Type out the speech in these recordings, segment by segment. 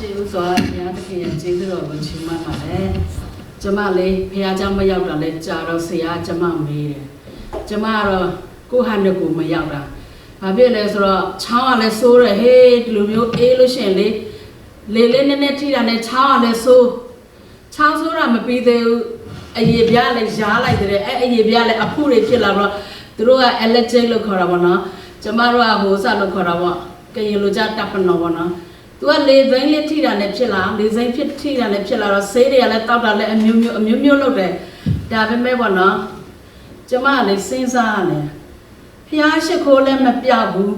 ရှင်ဦးစွာဘုရားသခင်ရဲ့ကျေးဇူးတော်ကိုချီးမွမ်းပါတယ်။ကျမလည်းဘုရားကျောင်းမရောက်တာလဲကြာတော့ဆရာကျမမေးတယ်။ကျမကတော့ကိုဟန်တကူမရောက်တာ။ဘာဖြစ်လဲဆိုတော့ချောင်းကလည်းဆိုးတယ်ဟေးဒီလိုမျိုးအေးလို့ရှင်လေလေလေးနည်းနည်းထိတာနဲ့ချောင်းကလည်းဆိုးချောင်းဆိုးတာမပြီးသေးဘူး။အရေပြားလည်းရားလိုက်တယ်အဲ့အရေပြားလည်းအဖုတွေဖြစ်လာတော့သူတို့က allergic လို့ခေါ်တာပေါ့နော်။ကျမတို့ကဟိုစလို့ခေါ်တာပေါ့။ကရင်လိုကြတပ်ပနော်ပေါ့နော်။ तू ကလေသိန်းလေးထိတာနဲ့ဖြစ်လာလေသိန်းဖြစ်ထိတာနဲ့ဖြစ်လာတော့ဆေးတွေကလည်းတောက်တာလည်းအမျိုးမျိုးအမျိုးမျိုးလုပ်တယ်ဒါပေမဲ့ပေါ့နော်ကျမကလည်းစဉ်းစားရတယ်ဖျားရှိခိုးလည်းမပြောက်ဘူး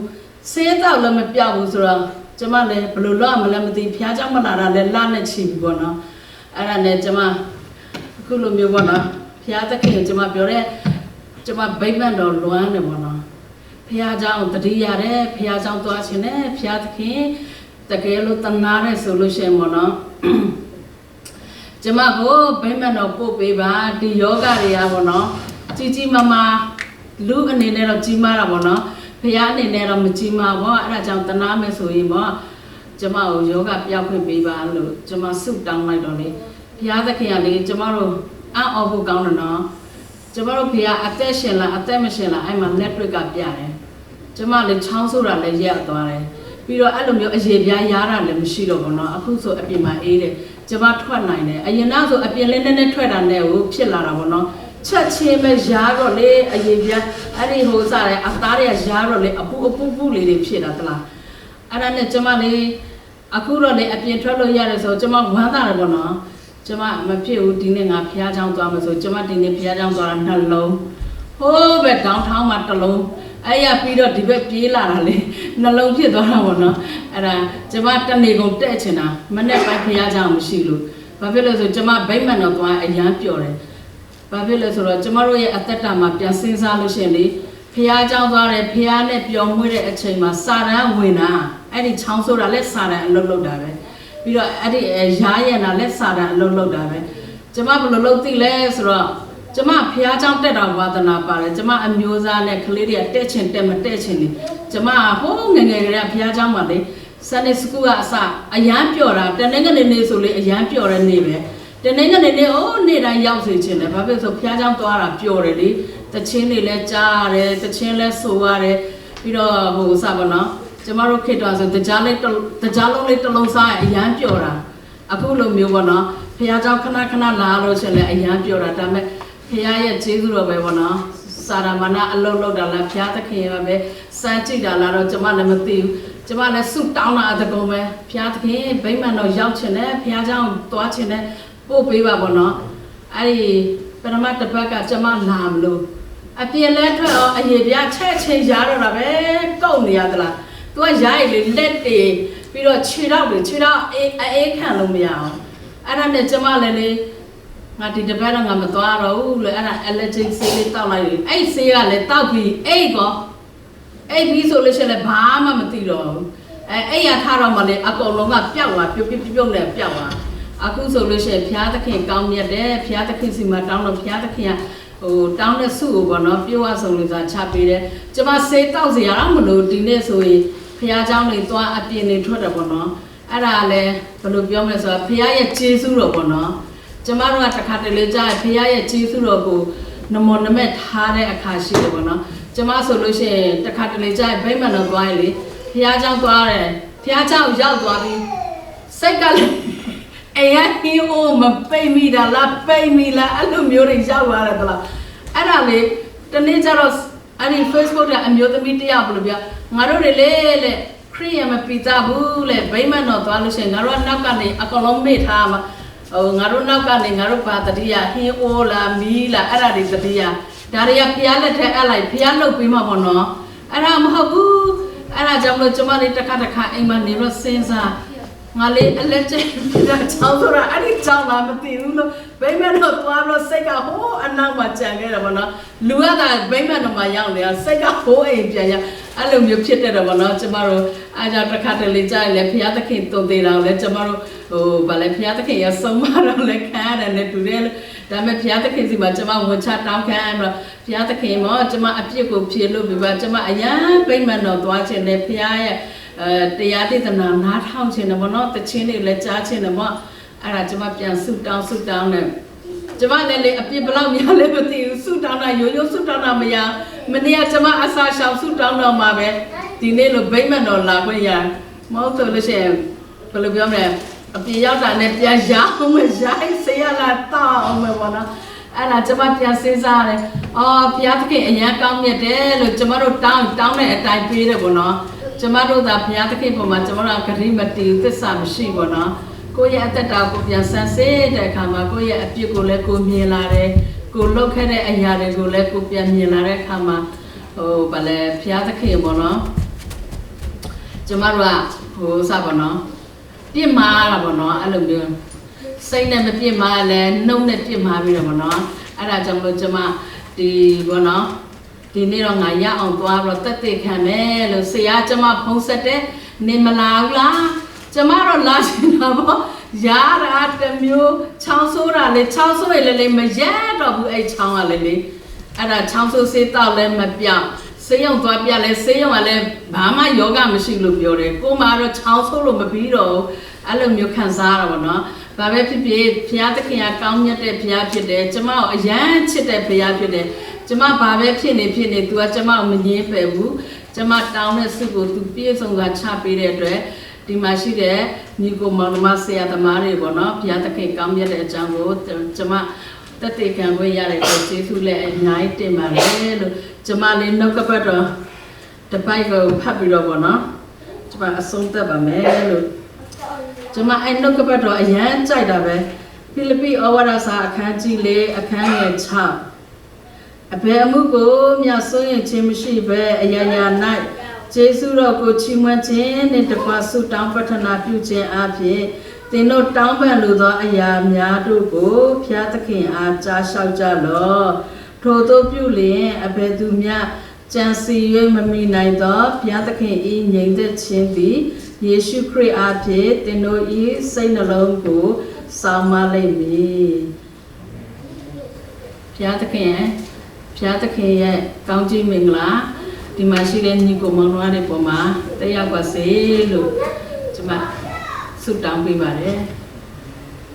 ဆေးတောက်လည်းမပြောက်ဘူးဆိုတော့ကျမလည်းဘယ်လိုလုပ်ရမလဲမသိဖျားเจ้าမလာတာလည်းလနဲ့ချီပြီပေါ့နော်အဲ့ဒါနဲ့ကျမအခုလိုမျိုးပေါ့နော်ဖျားသခင်ကိုကျမပြောတဲ့ကျမဗိမ္မာန်တော်လွမ်းတယ်ပေါ့နော် ဖះเจ้าတတိရတယ်ဖះเจ้าသွားခြင်းနဲ့ဖះသခင် တကယ်လို့တနာရဲဆိုလို့ရှိရင်ပေါ့နော်ကျမကိုဗိမ္မာန်တော်ပို့ပေးပါဒီယောဂတွေကပေါ့နော်ကြီးကြီးမားမားလူအနေနဲ့တော့ကြီးမားတာပေါ့နော်ဖះအနေနဲ့တော့မကြီးမားဘောအဲ့ဒါကြောင့်တနာမယ်ဆိုရင်ပေါ့ကျမကိုယောဂပြောက်ခွင့်ပေးပါလို့ကျမဆုတောင်းလိုက်တော့လေဖះသခင်ကလေကျမတို့အံ့ဩဖို့ကောင်းတယ်နော်ကျမတို့ဖေကအသက်ရှင်လားအသက်မရှင်လားအဲ့မှာ network ကပြတယ်ကျမလည်းချောင်းဆိုးတာလည်းရက်သွားတယ် ပြီးတော့အဲ့လိုမျိုးအရေပြားရားတာလည်းမရှိတော့ဘူးเนาะအခုဆိုအပြင်မှာအေးတယ်ကျမထွက်နိုင်တယ်အရင်ကဆိုအပြင်လေးနည်းနည်းထွက်တာနဲ့ဟိုဖြစ်လာတာပေါ့เนาะချက်ချင်းပဲရားတော့လေအရေပြားအဲ့ဒီဟိုစားတယ်အသားတွေကရားတော့လေအပူအပူပူလေးတွေဖြစ်တာသလားအဲ့ဒါနဲ့ကျမလေးအခုတော့လေအပြင်ထွက်လို့ရတယ်ဆိုကျမဝမ်းသာတယ်ပေါ့နော် ကျမမဖြစ်ဘူးဒီနေ့ငါဖះเจ้าသွားမယ်ဆိုကျမဒီနေ့ဖះเจ้าသွားတာနှလုံးဟိုးပဲတောင်းထောင်းမှာတစ်လုံး အဲ့ရပြီးတော့ဒီဘက်ပြေးလာတာလေနှလုံးဖြစ်သွားတာပေါ့နော်အဲ့ဒါကျမတနေကုန်တက်ချင်တာမနဲ့ပိုက်ဖျားကြောင်မရှိလို့ဘာဖြစ်လို့ဆိုကျမဗိမ္မာန်တော့သွားအရန်ပျော်တယ်ဘာဖြစ်လဲဆိုတော့ကျမတို့ရဲ့အသက်တာမှာပြန်စဉ်းစားလို့ရှင်လေဖျားကြောင်သွားတယ်ဖျားနဲ့ပျော်မွေ့တဲ့အချိန်မှာစာတန်ဝင်တာအဲ့ဒီချောင်းဆိုတာလက်စာတန်အလုပ်လုပ်တာပဲပြီးတော့အဲ့ဒီရားရံတာလက်စာတန်အလုပ်လုပ်တာပဲကျမဘယ်လိုလုပ်သိလဲဆိုတော့ ကျမဖះเจ้าတက်တော်ဝါသနာပါတယ်ကျမအမျိုးသားနဲ့ကလေးတွေကတက်ချင်တက်မတက်ချင်နေကျမဟိုးငယ်ငယ်ကလေးကဖះเจ้าမှာလေစနေစကူကအစအရန်ပျော်တာတနေ့ကနေနေဆိုလေအရန်ပျော်တဲ့နေ့ပဲတနေ့ကနေနေအိုးနေ့တိုင်းရောက်စေချင်တယ်ဘာဖြစ်လို့ဆိုဖះเจ้าသွားတာပျော်တယ်လေတချင်းတွေလည်းကြားရတယ်တချင်းလည်းဆိုရတယ်ပြီးတော့ဟိုစပါနော် ကျမတို့ခေတ္တဆိုတကြားလေးတကြားလုံးလေးတစ်လုံးစားရင်အရန်ပျော်တာအခုလိုမျိုးပေါ့နော်ဖះเจ้าခဏခဏလာလို့ရှင်လဲအရန်ပျော်တာဒါပေမဲ့ ဖះရဲ့ကျေးဇူးတော်ပဲပေါ့နော်စာရမဏအလုံးလုံးတာလားဖះသခင်ရဲ့ပဲစမ်းကြည့်တာလားတော့ကျမလည်းမသိဘူးကျမလည်းဆုတောင်းတာအတကုံပဲဖះသခင်ဗိမ္မာန်တော်ရောက်ချင်တယ်ဖះเจ้าသွားချင်တယ်ပို့ပေးပါပေါ့နော်အဲ့ဒီပရမတ်တစ်ပတ်ကကျမလာမလို့အပြင်လဲထွက်တော့အရေပြချက်ချင်းရားတော့တာပဲကုတ်နေရသလား तू ကရိုက်လေလက်တွေပြီးတော့ခြေထောက်တွေခြေထောက်အေးအေးခံလို့မရအောင်အဲ့ဒါနဲ့ကျမလည်းလေ ငါဒီတစ်ပတ်တော့ငါမသွားတော့ဘူးလေအဲ့ဒါ allergic ဆေးလေးတောက်လိုက်လေအဲ့ဆေးကလည်းတောက်ပြီးအိတ်ကောအိတ်ပြီးဆိုလို့ရှိရင်လည်းဘာမှမသိတော့ဘူးအဲအဲ့ရထားတော့မှလေအကုန်လုံးကပျောက်သွားပြုတ်ပြုတ်ပြုတ်နဲ့ပျောက်သွားအခုဆိုလို့ရှိရင်ဘုရားသခင်ကောင်းမြတ်တယ်ဘုရားသခင်စီမှာတောင်းတော့ဘုရားသခင်ကဟိုတောင်းတဲ့ဆုကိုပေါ့နော်ပြုတ်အဆုံလို့ဆိုတာချပေးတယ်ကျမဆေးတောက်စရာတော့မလို့ဒီနေ့ဆိုရင် ဖះเจ้าတွေသွားအပြင်နေထွက်တယ်ပေါ့နော်အဲ့ဒါလည်းဘယ်လိုပြောမလဲဆိုတော့ဖះရဲ့ကျေးဇူးတော်ပေါ့နော် ကျမတို့ကတစ်ခါတလေကြာဘုရားရဲ့ကျေးဇူးတော်ကိုနမောနမက်ထားတဲ့အခါရှိတယ်ပေါ့နော်ကျမဆိုလို့ရှိရင်တစ်ခါတလေကြာဗိမာန်တော်သွားရင်လေဘုရားကျောင်းသွားတယ်ဘုရားကျောင်းရောက်သွားပြီးစိတ်ကလည်းအရာဟင်းအိုးမပိတ်မိတာလားပိတ်မိလားအဲ့လိုမျိုးတွေရောက်လာတယ်လားအဲ့ဒါလေတနေ့ကျတော့အဲ့ဒီ Facebook ကအမျိုးသမီးတယောက်ဘယ်လိုပြောငါတို့တွေလေလေခရီးရမပီတာဘူးလေဗိမာန်တော်သွားလို့ရှိရင်ငါတို့ကနောက်ကနေအကောင်လုံးမေ့ထားမှာ ဟိုငါတို့နောက်ကနေငါတို့ဘာတတိယဟင်းအိုးလားမီးလားအဲ့ဒါတွေတတိယဒါတွေကဖျားလက်ထက်အပ်လိုက်ဖျားလုတ်ပြီးမှပေါ့နော်အဲ့ဒါမဟုတ်ဘူးအဲ့ဒါကြောင့်မလို့ကျမလေးတစ်ခါတစ်ခါအိမ်မှာနေတော့စဉ်းစားငါလေးအလက်ကျဒါချောင်းဆိုတာအဲ့ဒီချောင်းလားမသိဘူးလို့ ဗိမ္မာန်တော်သွားတော့စိတ်ကဟိုးအနောက်မှာကြံခဲ့တယ်ဗောနော်လူကသာဗိမ္မာန်တော်မှာရောက်နေတာစိတ်ကဟိုးအိမ်ပြန်ရအဲ့လိုမျိုးဖြစ်တတ်တယ်ဗောနော်ကျမတို့အားကြောင့်တစ်ခါတလေကြာရင်လည်းဘုရားသခင်တုံသေးတာကိုလည်းကျမတို့ဟိုဗာလဲဘုရားသခင်ရဆုံးမတော့လည်းခံရတယ်နဲ့တူတယ်လို့ဒါပေမဲ့ဘုရားသခင်စီမှာကျမဝန်ချတောင်းခံရတော့ဘုရားသခင်မောကျမအပြစ်ကိုဖြေလို့ပြပါကျမအရန်ဗိမ္မာန်တော်သွားခြင်းနဲ့ဘုရားရဲ့အဲတရားဒေသနာနားထောင်ခြင်းတယ်ဗောနော်တခြင်းတွေလည်းကြားခြင်းတယ်ဗော အဲ့ဒါကျမပြန်ဆုတောင်းဆုတောင်းတယ်ကျမလည်းလေအပြစ်ဘယ်လောက်များလဲမသိဘူးဆုတောင်းတာရိုးရိုးဆုတောင်းတာမရမနေ့ကကျမအစာရှောင်ဆုတောင်းတော့မှာပဲဒီနေ့လိုဗိမ့်မန်တော်လာခွင့်ရမဟုတ်ဆိုလို့ရှိရင်ဘယ်လိုပြောမလဲအပြစ်ရောက်တာနဲ့ပြန်ရအောင်မရိုင်းစေရလာတောင်းအောင်မယ်ဗောနော်အဲ့ဒါကျမပြန်စဉ်းစားတယ်။အော်ဘုရားသခင်အရန်ကောင်းမြတ်တယ်လို့ကျမတို့တောင်းတောင်းတဲ့အတိုင်းပေးတယ်ပေါ့နော်။ကျမတို့သာဘုရားသခင်ပုံမှာကျမတို့ကဂရိမတီသစ္စာမရှိပေါ့နော်။ ကိုယ့်ရဲ့အသက်တာကိုပြန်ဆန်းစစ်တဲ့အခါမှာကိုယ့်ရဲ့အပြစ်ကိုလည်းကိုမြင်လာတယ်။ကိုလုပ်ခဲ့တဲ့အရာတွေကိုလည်းကိုပြန်မြင်လာတဲ့အခါမှာဟိုဗာလဲဘုရားသခင်ပေါ့နော်။ကျမတို့ကဟိုစပါနော်။ပြစ်မှားတာပေါ့နော်အဲ့လိုမျိုးစိတ်နဲ့မပြစ်မှားလဲနှုတ်နဲ့ပြစ်မှားပြီးတော့ဗောနော်အဲ့ဒါကြောင့်မလို့ကျွန်မဒီဗောနော်ဒီနေ့တော့ငါရအောင်သွားပြီးတော့တက်တက်ခံမယ်လို့ဆရာကျွန်မဖုံးဆက်တဲ့နေမလာဘူးလား ကျွန်မတော့လာရှင်တာဗောရတာတစ်မျိုးချောင်းဆိုးတာလေချောင်းဆိုးရလေလေမရတော့ဘူးအဲ့ချောင်းကလေလေအဲ့ဒါချောင်းဆိုးစေးတောက်လဲမပြောင်းဆေးရုံသွားပြလဲဆေးရုံကလည်းဘာမှယောဂမရှိလို့ပြောတယ်ကိုမတော့ချောင်းဆိုးလို့မပြီးတော့ဘူးအဲ့လိုမျိုးခံစားရတာဗောနော်ဘာပဲဖြစ်ဖြစ်ဘုရားသခင်ကကောင်းမြတ်တဲ့ဘုရားဖြစ်တယ်ကျမကိုအယမ်းချစ်တဲ့ဘုရားဖြစ်တယ်ကျမဘာပဲဖြစ်နေဖြစ်နေ तू ကကျမကိုမငြင်းပယ်ဘူးကျမတောင်းတဲ့ဆုကို तू ပြည့်စုံကချပေးတဲ့အတွက် ဒီမှာရှိတဲ့ညီကိုမောင်နှမဆရာသမားတွေပေါ့နော်ဘုရားသခင်ကောင်းမြတ်တဲ့အကြောင်းကိုကျမတက်တေခံခွင့်ရတဲ့အတွက်ကျေးဇူးလည်းအများကြီးတင်ပါတယ်လို့ကျမလေးနှုတ်ကပတ်တော်တပိုက်ကိုဖတ်ပြီးတော့ပေါ့နော်ကျမအဆုံးသတ်ပါမယ်လို့ကျွန်မအဲ့နှုတ်ကပတ်တော်အရန်ကြိုက်တာပဲဖိလိပ္ပိဩဝါဒစာအခန်းကြီးလေးအခန်းငယ်6အဘယ်အမှုကိုမြတ်ဆိုရင်ခြင်းမရှိပဲအရာရာ၌ ကျေးဇူးတော်ကိုချီးမွမ်းခြင်းနှင့်တကွဆုတောင်းပတနာပြုခြင်းအပြင်သင်တို့တောင်းပန်လိုသောအရာများတို့ကိုဖျားသခင်အားကြားလျှောက်ကြလော့ထို့သောပြုလျင်အဘယ်သူမျှကြံစီ၍မမိနိုင်သောဘုရားသခင်၏ငြိမ်သက်ခြင်းသည်ယေရှုခရစ်အားဖြင့်သင်တို့၏စိတ်နှလုံးကိုစောင့်မလိမ့်မည်ဘုရားသခင်ရဲ့ဘုရားသခင်ရဲ့ကောင်းကြီးမင်္ဂလာ ဒီမှာရှိတဲ့ညီကိုမောင်နှမတွေပေါ်မှာတက်ရောက်ပါစေလို့ကျွန်မဆုတောင်းပေးပါတယ်